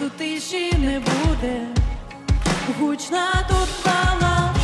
тут тиші не буде, гучна тут пала.